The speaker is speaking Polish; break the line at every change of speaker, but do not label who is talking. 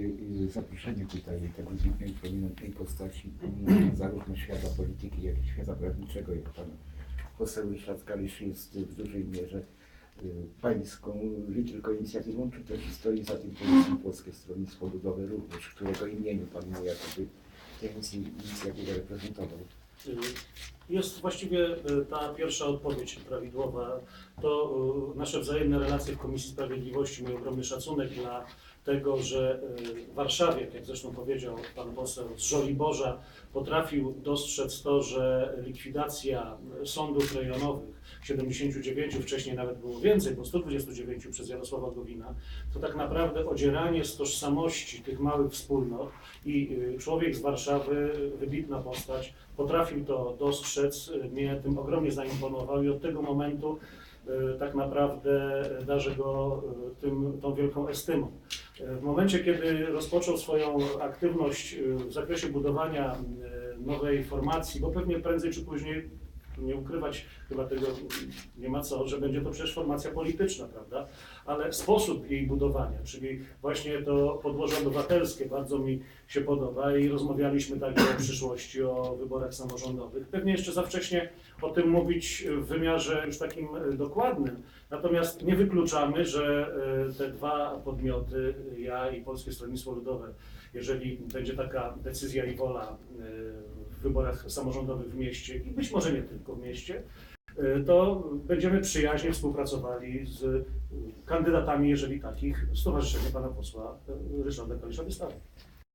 y, zaproszenie tutaj tego wybitnej, prominentnej postaci zarówno świata polityki, jak i świata prawniczego, jak pan poseł Ryszard Kalisz jest w dużej mierze y, pańską nie tylko inicjatywą, czy też stoi za tym powiedzmy Polskie Stronnictwo Ludowe również, którego imieniu pan mu jakoby tę inicjatywę reprezentował.
Jest właściwie y, ta pierwsza odpowiedź prawidłowa. To y, nasze wzajemne relacje w Komisji Sprawiedliwości, mój ogromny szacunek dla tego, że y, Warszawiak, jak zresztą powiedział pan poseł z Żoliborza, potrafił dostrzec to, że likwidacja sądów rejonowych, 79, wcześniej nawet było więcej, bo 129 przez Jarosława Gowina, to tak naprawdę odzieranie z tożsamości tych małych wspólnot i y, człowiek z Warszawy, wybitna postać, potrafił to dostrzec, y, mnie tym ogromnie zaimponował i od tego momentu y, tak naprawdę darzę go y, tym, tą wielką estymą. W momencie, kiedy rozpoczął swoją aktywność w zakresie budowania nowej formacji, bo pewnie prędzej czy później, nie ukrywać chyba tego nie ma co, że będzie to przecież formacja polityczna, prawda? Ale sposób jej budowania, czyli właśnie to podłoże obywatelskie bardzo mi się podoba i rozmawialiśmy także o przyszłości, o wyborach samorządowych. Pewnie jeszcze za wcześnie o tym mówić w wymiarze już takim e, dokładnym. Natomiast nie wykluczamy, że e, te dwa podmioty, ja i Polskie Stronnictwo Ludowe, jeżeli będzie taka decyzja i wola e, wyborach samorządowych w mieście i być może nie tylko w mieście, e, to będziemy przyjaźnie współpracowali z kandydatami, jeżeli takich, Stowarzyszenie Pana Posła e, Ryszarda Kalisza wystawi.